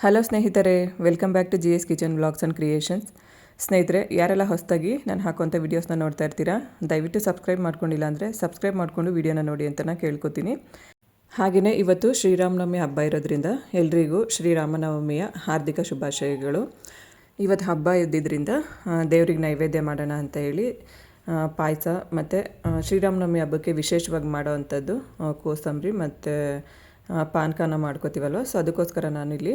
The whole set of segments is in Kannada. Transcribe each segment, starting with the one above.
ಹಲೋ ಸ್ನೇಹಿತರೆ, welcome back to G S kitchen blogs and creations. ಸ್ನೇಹಿತರೆ, ಯಾರೆಲ್ಲ ಹೊಸದಾಗಿ ನಾನು ಹಾಕುವಂಥ ವೀಡಿಯೋಸ್ನ ನೋಡ್ತಾ ಇರ್ತೀರಾ, ದಯವಿಟ್ಟು ಸಬ್ಸ್ಕ್ರೈಬ್ ಮಾಡ್ಕೊಂಡಿಲ್ಲ ಅಂದರೆ ಸಬ್ಸ್ಕ್ರೈಬ್ ಮಾಡಿಕೊಂಡು ವೀಡಿಯೋನ ನೋಡಿ ಅಂತ ನಾನು ಕೇಳ್ಕೊತೀನಿ. ಹಾಗೆಯೇ ಇವತ್ತು ಶ್ರೀರಾಮನವಮಿ ಹಬ್ಬ ಇರೋದ್ರಿಂದ ಎಲ್ರಿಗೂ ಶ್ರೀರಾಮನವಮಿಯ ಹಾರ್ದಿಕ ಶುಭಾಶಯಗಳು. ಇವತ್ತು ಹಬ್ಬ ಇದ್ದಿದ್ದರಿಂದ ದೇವ್ರಿಗೆ ನೈವೇದ್ಯ ಮಾಡೋಣ ಅಂತ ಹೇಳಿ ಪಾಯಸ ಮತ್ತು ಶ್ರೀರಾಮನವಮಿ ಹಬ್ಬಕ್ಕೆ ವಿಶೇಷವಾಗಿ ಮಾಡೋವಂಥದ್ದು ಕೋಸಂಬರಿ ಮತ್ತು ಪಾನಕನ ಮಾಡ್ಕೋತೀವಲ್ವ? ಸೊ ಅದಕ್ಕೋಸ್ಕರ ನಾನಿಲ್ಲಿ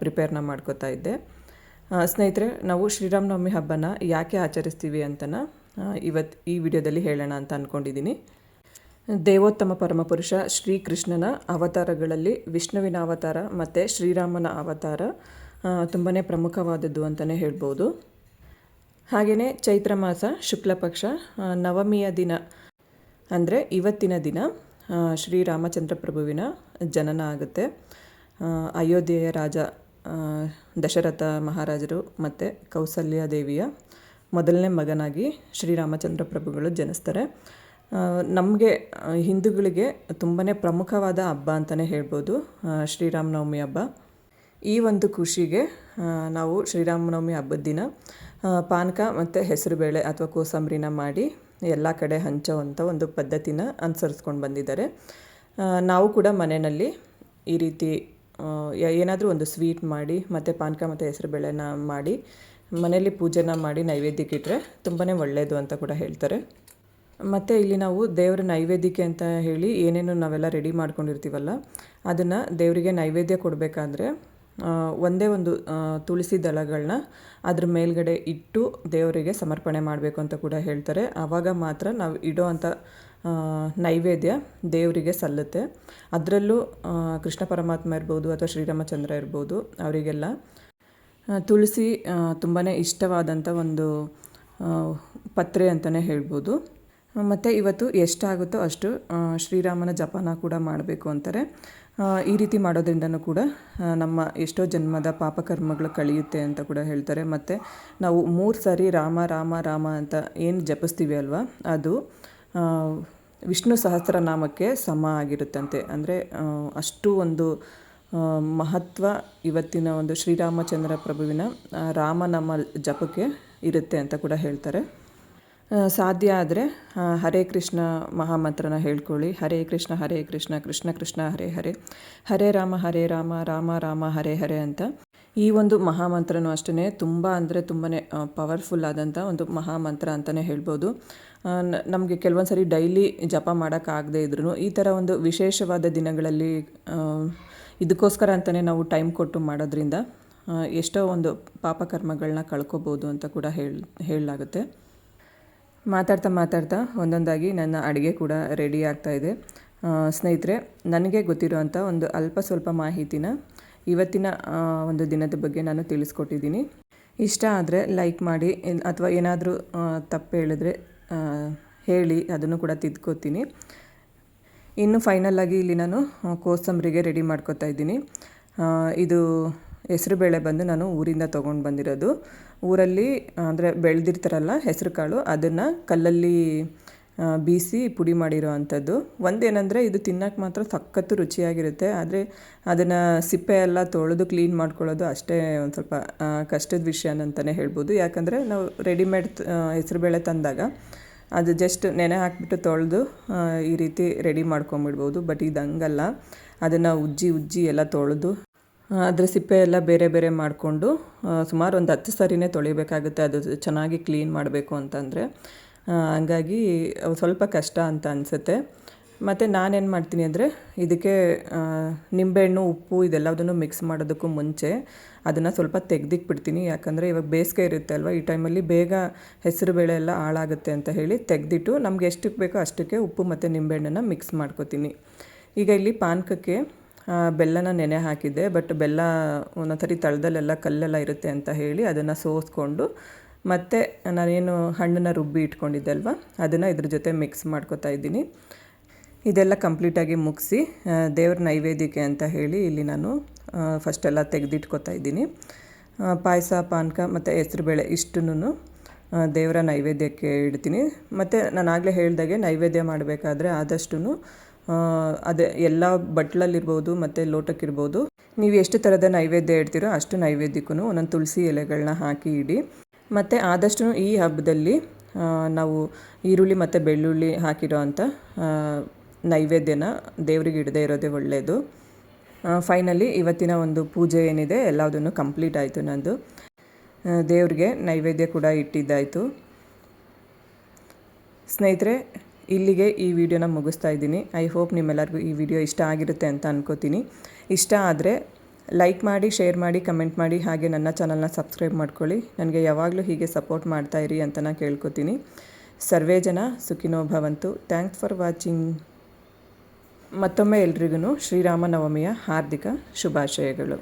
ಪ್ರಿಪೇರ್ನ ಮಾಡ್ಕೋತಾ ಇದ್ದೆ. ಸ್ನೇಹಿತರೆ, ನಾವು ಶ್ರೀರಾಮನವಮಿ ಹಬ್ಬನ ಯಾಕೆ ಆಚರಿಸ್ತೀವಿ ಅಂತನ ಇವತ್ತು ಈ ವಿಡಿಯೋದಲ್ಲಿ ಹೇಳೋಣ ಅಂತ ಅಂದ್ಕೊಂಡಿದ್ದೀನಿ ದೇವೋತ್ತಮ ಪರಮಪುರುಷ ಶ್ರೀಕೃಷ್ಣನ ಅವತಾರಗಳಲ್ಲಿ ವಿಷ್ಣುವಿನ ಅವತಾರ ಮತ್ತು ಶ್ರೀರಾಮನ ಅವತಾರ ತುಂಬಾ ಪ್ರಮುಖವಾದದ್ದು ಅಂತಲೇ ಹೇಳ್ಬೋದು. ಹಾಗೆಯೇ ಚೈತ್ರ ಮಾಸ ಶುಕ್ಲ ಪಕ್ಷ ನವಮಿಯ ದಿನ ಅಂದರೆ ಇವತ್ತಿನ ದಿನ. ಶ್ರೀರಾಮಚಂದ್ರ ಪ್ರಭುವಿನ ಜನನ ಆಗುತ್ತೆ. ಅಯೋಧ್ಯೆಯ ರಾಜ ದಶರಥ ಮಹಾರಾಜರು ಮತ್ತು ಕೌಸಲ್ಯ ದೇವಿಯ ಮೊದಲನೇ ಮಗನಾಗಿ ಶ್ರೀರಾಮಚಂದ್ರ ಪ್ರಭುಗಳು ಜನಿಸ್ತಾರೆ. ನಮಗೆ ಹಿಂದೂಗಳಿಗೆ ತುಂಬಾ ಪ್ರಮುಖವಾದ ಹಬ್ಬ ಅಂತಲೇ ಹೇಳ್ಬೋದು ಶ್ರೀರಾಮನವಮಿ ಹಬ್ಬ. ಈ ಒಂದು ಖುಷಿಗೆ ನಾವು ಶ್ರೀರಾಮನವಮಿ ಹಬ್ಬದ ದಿನ ಪಾನಕ ಮತ್ತು ಹೆಸರುಬೇಳೆ ಅಥವಾ ಕೋಸಂಬರಿನ ಮಾಡಿ ಎಲ್ಲ ಕಡೆ ಹಂಚೋವಂಥ ಒಂದು ಪದ್ಧತಿನ ಅನುಸರಿಸ್ಕೊಂಡು ಬಂದಿದ್ದಾರೆ. ನಾವು ಕೂಡ ಮನೆಯಲ್ಲಿ ಈ ರೀತಿ ಏನಾದರೂ ಒಂದು ಸ್ವೀಟ್ ಮಾಡಿ, ಮತ್ತು ಪಾನಕ ಮತ್ತು ಹೆಸರುಬೇಳೆನ ಮಾಡಿ, ಮನೆಯಲ್ಲಿ ಪೂಜೆನ ಮಾಡಿ ನೈವೇದ್ಯಕ್ಕೆ ಇಟ್ಟರೆ ತುಂಬಾ ಒಳ್ಳೆಯದು ಅಂತ ಕೂಡ ಹೇಳ್ತಾರೆ. ಮತ್ತು ಇಲ್ಲಿ ನಾವು ದೇವರ ನೈವೇದ್ಯಕ್ಕೆ ಅಂತ ಹೇಳಿ ಏನೇನು ನಾವೆಲ್ಲ ರೆಡಿ ಮಾಡ್ಕೊಂಡಿರ್ತೀವಲ್ಲ, ಅದನ್ನು ದೇವರಿಗೆ ನೈವೇದ್ಯ ಕೊಡಬೇಕಾದ್ರೆ ಒಂದೇ ಒಂದು ತುಳಸಿ ದಳಗಳನ್ನ ಅದ್ರ ಮೇಲ್ಗಡೆ ಇಟ್ಟು ದೇವರಿಗೆ ಸಮರ್ಪಣೆ ಮಾಡಬೇಕು ಅಂತ ಕೂಡ ಹೇಳ್ತಾರೆ. ಆವಾಗ ಮಾತ್ರ ನಾವು ಇಡೋ ಅಂಥ ನೈವೇದ್ಯ ದೇವರಿಗೆ ಸಲ್ಲುತ್ತೆ. ಅದರಲ್ಲೂ ಕೃಷ್ಣ ಪರಮಾತ್ಮ ಇರ್ಬೋದು ಅಥವಾ ಶ್ರೀರಾಮಚಂದ್ರ ಇರ್ಬೋದು, ಅವರಿಗೆಲ್ಲ ತುಳಸಿ ತುಂಬಾ ಇಷ್ಟವಾದಂಥ ಒಂದು ಪತ್ರೆ ಅಂತಲೇ ಹೇಳ್ಬೋದು. ಮತ್ತು ಇವತ್ತು ಎಷ್ಟಾಗುತ್ತೋ ಅಷ್ಟು ಶ್ರೀರಾಮನ ಜಪನ ಕೂಡ ಮಾಡಬೇಕು ಅಂತಾರೆ. ಈ ರೀತಿ ಮಾಡೋದ್ರಿಂದನೂ ಕೂಡ ನಮ್ಮ ಎಷ್ಟೋ ಜನ್ಮದ ಪಾಪಕರ್ಮಗಳು ಕಳೆಯುತ್ತೆ ಅಂತ ಕೂಡ ಹೇಳ್ತಾರೆ. ಮತ್ತು ನಾವು ಮೂರು ಸಾರಿ ರಾಮ ರಾಮ ರಾಮ ಅಂತ ಏನು ಜಪಿಸ್ತೀವಿ ಅಲ್ವಾ, ಅದು ವಿಷ್ಣು ಸಹಸ್ರನಾಮಕ್ಕೆ ಸಮ ಆಗಿರುತ್ತಂತೆ. ಅಂದರೆ ಅಷ್ಟು ಒಂದು ಮಹತ್ವ ಇವತ್ತಿನ ಒಂದು ಶ್ರೀರಾಮಚಂದ್ರ ಪ್ರಭುವಿನ ರಾಮನಾಮ ಜಪಕ್ಕೆ ಇರುತ್ತೆ ಅಂತ ಕೂಡ ಹೇಳ್ತಾರೆ. ಸಾಧ್ಯ ಆದರೆ ಹರೇ ಕೃಷ್ಣ ಮಹಾಮಂತ್ರನ ಹೇಳ್ಕೊಳ್ಳಿ. ಹರೇ ಕೃಷ್ಣ ಹರೇ ಕೃಷ್ಣ ಕೃಷ್ಣ ಕೃಷ್ಣ, ಹರೇ ಹರೇ. ಹರೇ ರಾಮ ಹರೇ ರಾಮ ರಾಮ ರಾಮ, ಹರೇ ಹರೇ ಅಂತ. ಈ ಒಂದು ಮಹಾಮಂತ್ರನೂ ಅಷ್ಟೇ ತುಂಬ ಅಂದರೆ ತುಂಬಾ ಪವರ್ಫುಲ್ ಆದಂಥ ಒಂದು ಮಹಾಮಂತ್ರ ಅಂತಲೇ ಹೇಳ್ಬೋದು. ನಮಗೆ ಕೆಲವೊಂದು ಸರಿ ಡೈಲಿ ಜಪ ಮಾಡೋಕ್ಕಾಗದೇ ಇದ್ರೂ ಈ ಥರ ಒಂದು ವಿಶೇಷವಾದ ದಿನಗಳಲ್ಲಿ ಇದಕ್ಕೋಸ್ಕರ ಅಂತಲೇ ನಾವು ಟೈಮ್ ಕೊಟ್ಟು ಮಾಡೋದ್ರಿಂದ ಎಷ್ಟೋ ಒಂದು ಪಾಪಕರ್ಮಗಳನ್ನ ಕಳ್ಕೊಬೋದು ಅಂತ ಕೂಡ ಹೇಳಿ, ಹೇಳಲಾಗುತ್ತೆ. ಮಾತಾಡ್ತಾ ಮಾತಾಡ್ತಾ ಒಂದೊಂದಾಗಿ ನನ್ನ ಅಡುಗೆ ಕೂಡ ರೆಡಿ ಆಗ್ತಾ ಇದೆ. ಸ್ನೇಹಿತರೆ, ನನಗೆ ಗೊತ್ತಿರುವಂಥ ಒಂದು ಅಲ್ಪ ಸ್ವಲ್ಪ ಮಾಹಿತಿನ ಇವತ್ತಿನ ಒಂದು ದಿನದ ಬಗ್ಗೆ ನಾನು ತಿಳಿಸ್ಕೊಟ್ಟಿದ್ದೀನಿ. ಇಷ್ಟ ಆದರೆ ಲೈಕ್ ಮಾಡಿ ಅಥವಾ ಏನಾದರೂ ತಪ್ಪು ಹೇಳಿದ್ರೆ ಹೇಳಿ, ಅದನ್ನು ಕೂಡ ತಿದ್ಕೋತೀನಿ. ಇನ್ನು ಫೈನಲ್ ಆಗಿ ಇಲ್ಲಿ ನಾನು ಕೋಸಂಬರಿಗೆ ರೆಡಿ ಮಾಡ್ಕೋತಾ ಇದ್ದೀನಿ. ಇದು ಹೆಸರುಬೇಳೆ ಬಂದು ನಾನು ಊರಿಂದ ತೊಗೊಂಡು ಬಂದಿರೋದು. ಊರಲ್ಲಿ, ಅಂದರೆ ಬೆಳೆದಿರ್ತಾರಲ್ಲ ಹೆಸರು ಕಾಳು, ಅದನ್ನು ಕಲ್ಲಲ್ಲಿ ಬೀಸಿ ಪುಡಿ ಮಾಡಿರೋ ಅಂಥದ್ದು. ಒಂದೇನೆಂದರೆ ಇದು ತಿನ್ನೋಕೆ ಮಾತ್ರ ಸಖತ್ತು ರುಚಿಯಾಗಿರುತ್ತೆ. ಆದರೆ ಅದನ್ನು ಸಿಪ್ಪೆ ಎಲ್ಲ ತೊಳೆದು ಕ್ಲೀನ್ ಮಾಡ್ಕೊಳ್ಳೋದು ಅಷ್ಟೇ ಒಂದು ಸ್ವಲ್ಪ ಕಷ್ಟದ ವಿಷಯ ಅಂತಲೇ ಹೇಳ್ಬೋದು. ಯಾಕಂದರೆ ನಾವು ರೆಡಿಮೇಡ್ ಹೆಸರುಬೇಳೆ ತಂದಾಗ ಅದು ಜಸ್ಟ್ ನೆನೆ ಹಾಕಿಬಿಟ್ಟು ತೊಳೆದು ಈ ರೀತಿ ರೆಡಿ ಮಾಡ್ಕೊಂಬಿಡ್ಬೋದು. ಬಟ್ ಇದು ಹಂಗಲ್ಲ ಅದನ್ನು ಉಜ್ಜಿ ಉಜ್ಜಿ ಎಲ್ಲ ತೊಳೆದು ಅದರ ಸಿಪ್ಪೆ ಎಲ್ಲ ಬೇರೆ ಬೇರೆ ಮಾಡಿಕೊಂಡು ಸುಮಾರು ಒಂದು ಹತ್ತು ಸರಿನೇ ತೊಳಿಬೇಕಾಗುತ್ತೆ. ಅದು ಚೆನ್ನಾಗಿ ಕ್ಲೀನ್ ಮಾಡಬೇಕು ಅಂತಂದರೆ. ಹಂಗಾಗಿ ಸ್ವಲ್ಪ ಕಷ್ಟ ಅಂತ ಅನಿಸುತ್ತೆ. ಮತ್ತು ನಾನೇನು ಮಾಡ್ತೀನಿ ಅಂದರೆ, ಇದಕ್ಕೆ ನಿಂಬೆಹಣ್ಣು, ಉಪ್ಪು ಇದೆಲ್ಲದನ್ನು ಮಿಕ್ಸ್ ಮಾಡೋದಕ್ಕೂ ಮುಂಚೆ ಅದನ್ನು ಸ್ವಲ್ಪ ತೆಗೆದಿಕ್ಬಿಡ್ತೀನಿ ಯಾಕಂದರೆ ಇವಾಗ ಬೇಸಿಗೆ ಇರುತ್ತೆ ಅಲ್ವಾ? ಈ ಟೈಮಲ್ಲಿ ಬೇಗ ಹೆಸರು ಬೇಳೆ ಎಲ್ಲ ಹಾಳಾಗುತ್ತೆ ಅಂತ ಹೇಳಿ ತೆಗೆದಿಟ್ಟು ನಮ್ಗೆ ಎಷ್ಟಕ್ಕೆ ಬೇಕೋ ಅಷ್ಟಕ್ಕೆ ಉಪ್ಪು ಮತ್ತು ನಿಂಬೆಹಣ್ಣನ್ನು ಮಿಕ್ಸ್ ಮಾಡ್ಕೊತೀನಿ. ಈಗ ಇಲ್ಲಿ ಪಾನಕಕ್ಕೆ ಬೆಲ್ಲನ ನೆನೆ ಹಾಕಿದ್ದೆ ಬಟ್ ಬೆಲ್ಲ ಒಂದೊಂದ್ಸರಿ ತಳದಲ್ಲೆಲ್ಲ ಕಲ್ಲೆಲ್ಲ ಇರುತ್ತೆ ಅಂತ ಹೇಳಿ ಅದನ್ನು ಸೋಸ್ಕೊಂಡು ಮತ್ತು ನಾನೇನು ಹಣ್ಣನ್ನು ರುಬ್ಬಿ ಇಟ್ಕೊಂಡಿದ್ದೆ ಅಲ್ವಾ? ಅದನ್ನು ಇದ್ರ ಜೊತೆ ಮಿಕ್ಸ್ ಮಾಡ್ಕೊತಾ ಇದ್ದೀನಿ. ಇದೆಲ್ಲ ಕಂಪ್ಲೀಟಾಗಿ ಮುಗಿಸಿ ದೇವ್ರ ನೈವೇದ್ಯಕ್ಕೆ ಅಂತ ಹೇಳಿ ಇಲ್ಲಿ ನಾನು ಫಸ್ಟೆಲ್ಲ ತೆಗೆದಿಟ್ಕೋತಾ ಇದ್ದೀನಿ. ಪಾಯಸ, ಪಾನಕ ಮತ್ತು ಹೆಸ್ರುಬೇಳೆ ಇಷ್ಟನ್ನು ದೇವರ ನೈವೇದ್ಯಕ್ಕೆ ಇಡ್ತೀನಿ. ಮತ್ತು ನಾನು ಆಗಲೇ ಹೇಳ್ದಾಗೆ ನೈವೇದ್ಯ ಮಾಡಬೇಕಾದ್ರೆ ಆದಷ್ಟು ಅದೇ ಎಲ್ಲ ಬಟ್ಲಲ್ಲಿರ್ಬೋದು ಮತ್ತು ಲೋಟಕ್ಕಿರ್ಬೋದು. ನೀವು ಎಷ್ಟು ಥರದ ನೈವೇದ್ಯ ಇಡ್ತೀರೋ ಅಷ್ಟು ನೈವೇದ್ಯಕ್ಕೂ ಒಂದೊಂದು ತುಳಸಿ ಎಲೆಗಳನ್ನ ಹಾಕಿ ಇಡಿ. ಮತ್ತು ಆದಷ್ಟು ಈ ಹಬ್ಬದಲ್ಲಿ ನಾವು ಈರುಳ್ಳಿ ಮತ್ತು ಬೆಳ್ಳುಳ್ಳಿ ಹಾಕಿರೋ ಅಂಥ ನೈವೇದ್ಯನ ದೇವರಿಗೆ ಇಡದೇ ಇರೋದೇ ಒಳ್ಳೆಯದು ಫೈನಲಿ ಇವತ್ತಿನ ಒಂದು ಪೂಜೆ ಏನಿದೆ ಎಲ್ಲದನ್ನು ಕಂಪ್ಲೀಟ್ ಆಯಿತು ನಂದು. ದೇವರಿಗೆ ದೇವ್ರಿಗೆ ನೈವೇದ್ಯ ಕೂಡ ಇಟ್ಟಿದ್ದಾಯಿತು. ಸ್ನೇಹಿತರೆ ಇಲ್ಲಿಗೆ ಈ ವಿಡಿಯೋನ ಮುಗಿಸ್ತಾ ಇದ್ದೀನಿ. ಐ ಹೋಪ್ ನಿಮ್ಮೆಲ್ಲರಿಗೂ ಈ ವಿಡಿಯೋ ಇಷ್ಟ ಆಗಿರುತ್ತೆ ಅಂತ ಅನ್ಕೋತೀನಿ. ಇಷ್ಟ ಆದರೆ ಲೈಕ್ ಮಾಡಿ ಶೇರ್ ಮಾಡಿ ಕಮೆಂಟ್ ಮಾಡಿ, ಹಾಗೆ ನನ್ನ ಚಾನಲ್ನ ಸಬ್ಸ್ಕ್ರೈಬ್ ಮಾಡ್ಕೊಳ್ಳಿ. ನನಗೆ ಯಾವಾಗಲೂ ಹೀಗೆ ಸಪೋರ್ಟ್ ಮಾಡ್ತಾ ಇರಿ ಅಂತ ನಾನು ಕೇಳ್ಕೊತೀನಿ. ಸರ್ವೇ ಜನ ಸುಖಿನೋ ಭವಂತು. ಥ್ಯಾಂಕ್ಸ್ ಫಾರ್ ವಾಚಿಂಗ್ ಮತ್ತೊಮ್ಮೆ ಎಲ್ರಿಗೂ ಶ್ರೀರಾಮನವಮಿಯ ಹಾರ್ದಿಕ ಶುಭಾಶಯಗಳು.